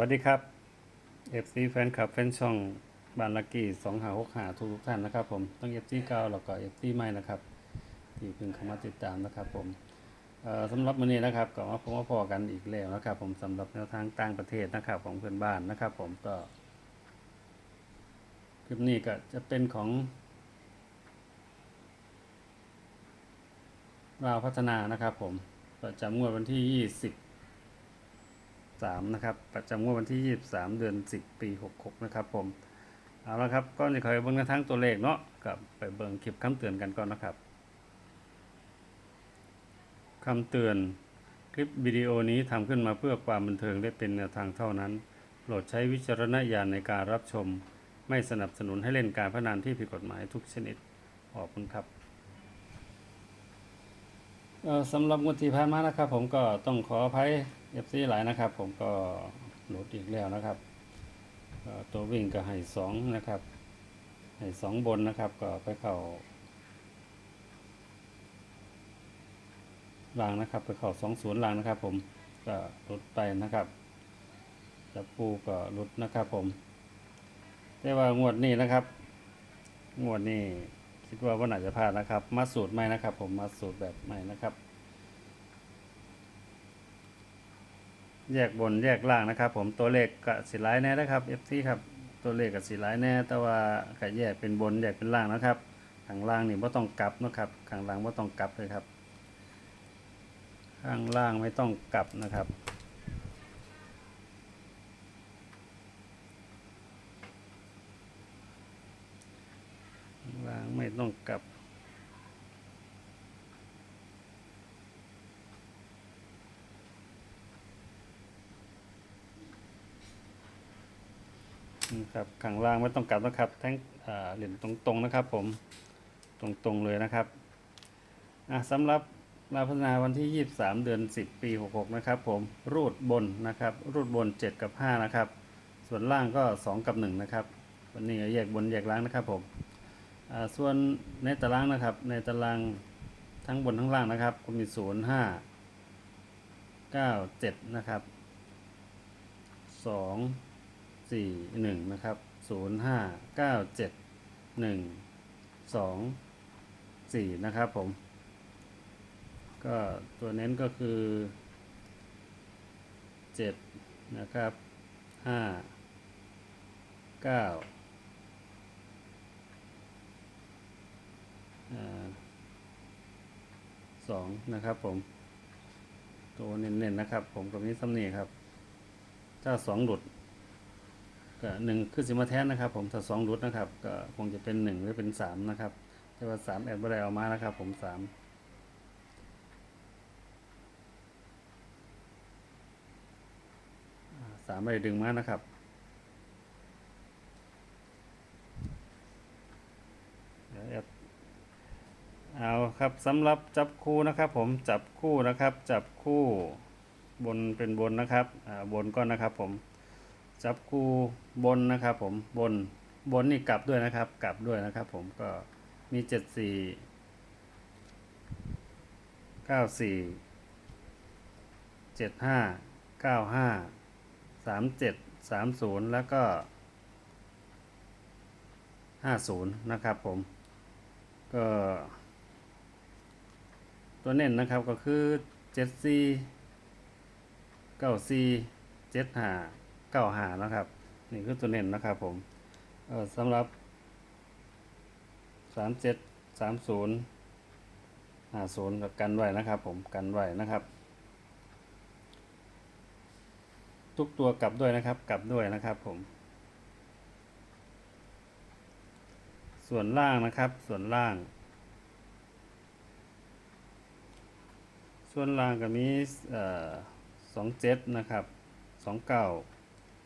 วัสดีครับ FC แฟนคลับแฟนช่องบานลักกี้สองหาหกหาทุกท่านนะครับผมต้อง FC เก่าแล้วก็ FC ใหม่นะครับ ที่เพิ่งเข้ามาติดตามนะครับผมสำหรับวันนี้นะครับก็มาพบมาพอกันอีกแล้วนะครับ ผมสำหรับแนวทางต่างประเทศนะครับ ของเพื่อนบ้านนะครับ ผมก็คลิปนี้ก็จะเป็นของเราวพัฒนานะครับ ผมประจำงวดวันที่ 20 สามนะครับ ประจำงวดวันที่ 23 เดือน 10 ปี 66 นะครับผม เอาละครับก็จะคอยเบิ่งกันทั้งตัวเลขเนาะกับไปเบิ่งคลิปคำเตือนกันก่อนนะครับคำเตือนคลิปวิดีโอนี้ทำขึ้นมาเพื่อความบันเทิงและเป็นแนวทางเท่านั้น โปรดใช้วิจารณญาณในการรับชม ไม่สนับสนุนให้เล่นการพนันที่ผิดกฎหมายทุกชนิด ขอบคุณครับสำหรับงวดที่ผ่านมานะครับ ผมก็ต้องขออภัย FC หลายนะครับ ผมก็โหลดอีกแล้วนะครับ ตัววิ่งก็ให้สองนะครับ ให้สองบนนะครับ ก็ไปเข้าล่างนะครับ ไปเข้าสองศูนย์ล่างนะครับ ผมก็หลุดไปนะครับจับปูก็หลุดนะครับผม แต่ว่างวดนี้นะครับ งวดนี้คิดว่าว่าน่าจะพลาดนะครับ มาสูตรใหม่นะครับ ผมมาสูตรแบบใหม่นะครับ แยกบนแยกล่างนะครับ ผมตัวเลขกับสีไลายแน่นะครับ FC ครับตัวเลขกับสีไลายแน่ แต่ว่าก็แยกเป็นบนแยกเป็นล่างนะครับข้างล่างนี่ไม่ต้องกลับนะครับข้างล่างไม่ต้องกลับเลยครับ ข้างล่างไม่ต้องกลับนะครับข้างล่างไม่ต้องกลับ นะครับข้างล่างไม่ต้องกลับนะครับแท่งเหรียญตรงๆนะครับผมตรงๆเลยนะครับอะสำหรับลาพัฒนาวันที่ 23 เดือน 10 ปี 66 นะครับ ผมรูดบนนะครับ รูดบน 7 กับ 5 นะครับ ส่วนล่างก็ 2 กับ 1 นะครับ วันนี้แยกบนแยกล่างนะครับผมส่วนในตารางนะครับ ในตารางทั้งบนทั้งล่างนะครับก็มี 0 5 9 7 นะครับ 2 สี่หนึ่งนะครับศูนย์ห้าเก้าเจ็ดหนึ่งสองสี่นะครับผม ก็ตัวเน้นก็คือเจ็ดนะครับห้าเก้าสองนะครับผม ตัวเน้นๆนะครับผมกับนี้ซ้ำนี่ครับ ถ้าสองหลุด ก็หนึ่งคือสิมาแทนนะครับ ผมถ้าสองรุดนะครับ ก็คงจะเป็นหนึ่งหรือเป็นสามนะครับแต่ว่าสามแอดบ่ได้เอามานะครับ ผมสามสามไม่ได้ดึงมานะครับเดี๋ยวแอดเอาครับสำหรับจับคู่นะครับ ผมจับคู่นะครับ จับคู่บนเป็นบนนะครับบนก็นะครับผม จับคู่บนนะครับผมบนบนนี่กลับด้วยนะครับ กลับด้วยนะครับ ผมก็มีเจ็ดสี่เก้าสี่เจ็ดห้าเก้าห้าสามเจ็ดสามศูนย์แล้วก็ห้าศูนย์นะครับผมก็ตัวเน้นนะครับก็คือเจ็ดสี่เก้าสี่เจ็ดห้า เก้าหานะครับ นี่คือตัวเน้นนะครับผมเออสำหรับสามเจ็ดสามศูนย์ห้าศูนย์กันไว้นะครับ ผมกันไว้นะครับ ทุกตัวกลับด้วยนะครับ กลับด้วยนะครับผม ส่วนล่างนะครับ ส่วนล่าง ส่วนล่างก็มีสองเจ็ดนะครับสองเก้า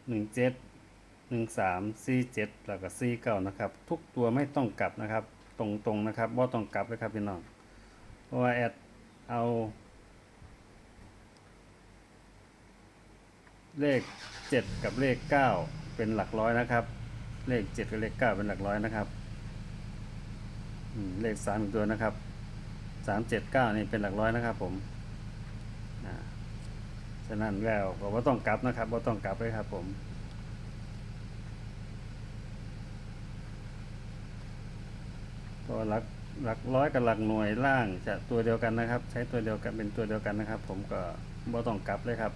หนึ่งเจ็ดหนึ่งสามสี่เจ็ดแล้วก็สี่เก้านะครับ ทุกตัวไม่ต้องกลับนะครับ ตรงๆนะครับว่าต้องกลับเลยครับพี่น้องเพราะว่าแอดเอาเลขเจ็ดกับเลขเก้าเป็นหลักร้อยนะครับ เลขเจ็ดกับเลขเก้าเป็นหลักร้อยนะครับเลขสามอีกตัวนะครับสามเจ็ดเก้านี่เป็นหลักร้อยนะครับผม ฉะนั้นแล้วก็บ่ต้องกลับนะครับบ่าต้องกลับเลยครับผมตัวหลักหลักร้อยกับหลักหน่วยล่างจะตัวเดียวกันนะครับ ใช้ตัวเดียวกันเป็นตัวเดียวกันนะครับ ผมก็บ่ต้องกลับเลยครับ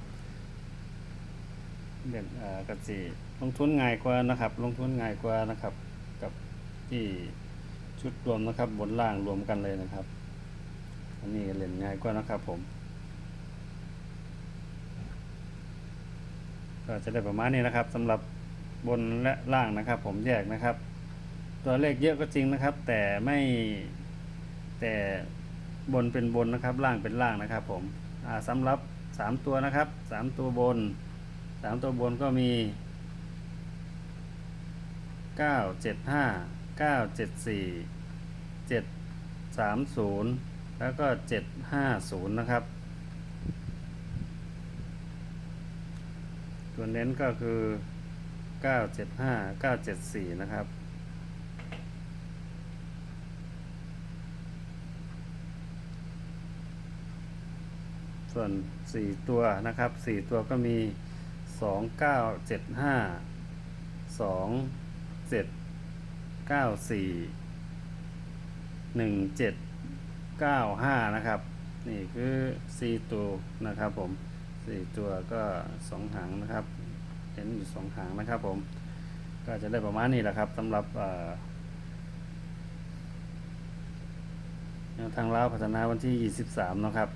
เด่นอ่ากสิลงทุนง่ายกว่านะครับ ลงทุนง่ายกว่านะครับ กับที่ชุดรวมนะครับบนล่างรวมกันเลยนะครับ อันนี้เล่นง่ายกว่านะครับผม ก็จะได้ประมาณนี้นะครับสำหรับบนและล่างนะครับ ผมแยกนะครับ ตัวเลขเยอะก็จริงนะครับ แต่ไม่แต่บนเป็นบนนะครับ ล่างเป็นล่างนะครับ ผมอ่าสำหรับสามตัวนะครับสามตัวบนสามตัวบนก็มีเก้าเจ็ดห้าเก้าเจ็ดสี่เจ็ดสามศูนย์แล้วก็เจ็ดห้าศูนย์นะครับ ตัวเน้นก็คือ 975 974 นะครับ ส่วน 4 ตัวนะครับ 4 ตัวก็มี 2975 2794 1795 นะครับ นี่คือ 4 ตัวนะครับผม สี่ตัวก็สองหางนะครับ เห็นอยู่สองหางนะครับผม ก็จะได้ประมาณนี้แหละครับสำหรับทางเล่าวพัฒนาวันที่ 23 นะครับ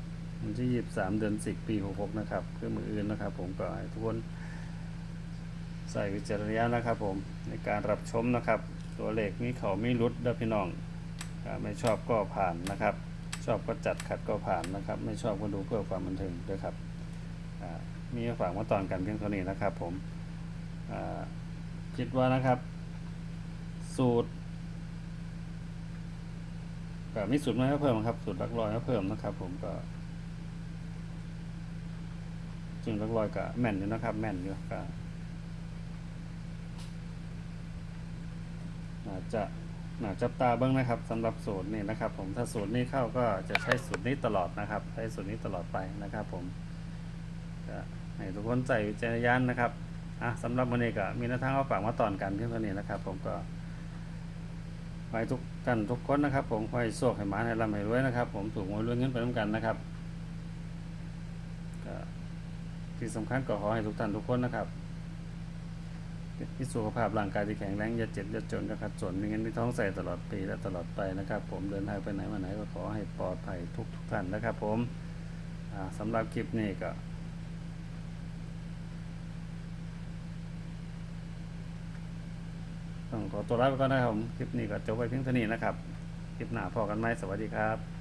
วันที่ 23 เดือน 10 ปี 66 นะครับเคือมืออื่นนะครับ ผมก็ให้ทุกคนใส่วิจารณญาณนะครับผมในการรับชมนะครับ ตัวเลขมีเขาไมีรุดด้พี่น้องไม่ชอบก็ผ่านนะครับ ชอบก็จัดขัดก็ผ่านนะครับ ไม่ชอบก็ดูเพื่อความบันเทิงด้วยครับ มีฝากมาตอนกันเพียงเท่านี้นะครับ ผมคิดว่านะครับ สูตรก็มีสูตรไมาให้เพิ่มครับ สูตรหลักรอยมาเพิ่มนะครับ ผมก็จึงหลักรอยก็แม่นอยู่นะครับ แม่นอยู่ก็น่าจะหนาจับตาเบิ้งนะครับสำหรับสูตรนี้นะครับ ผมถ้าสูตรนี้เข้าก็จะใช้สูตรนี้ตลอดนะครับ ใช้สูตรนี้ตลอดไปนะครับ ผม ก็ให้ทุกคนใจวิจารณญาณนะครับอะสำหรับวันนี้ก็มีแนวทางเอาฝากมาตอนกันเพียงเท่านี้นะครับ ผมก็ขอให้ทุกท่านทุกคนนะครับ ผมขอให้โชคให้หมาให้ร่ำให้รวยนะครับ ผมถูกหวยรวยเงินไปน้ำกันนะครับก็ที่สำคัญก็ขอให้ทุกท่านทุกคนนะครับมีสุขภาพร่างกายที่แข็งแรงอย่าเจ็บอย่าจนนะครับจนมีเงินมีท้องใส่ตลอดปีและตลอดไปนะครับ ผมเดินทางไปไหนมาไหนก็ขอให้ปลอดภัยทุกทุกท่านนะครับ ผมอ่าสำหรับคลิปนี้ก็ ต้องขอตัวลาไปก่อนนะครับผมคลิปนี้ก็จบไปเพียงเท่านี้นะครับ คลิปหน้าพอกันไหมสวัสดีครับ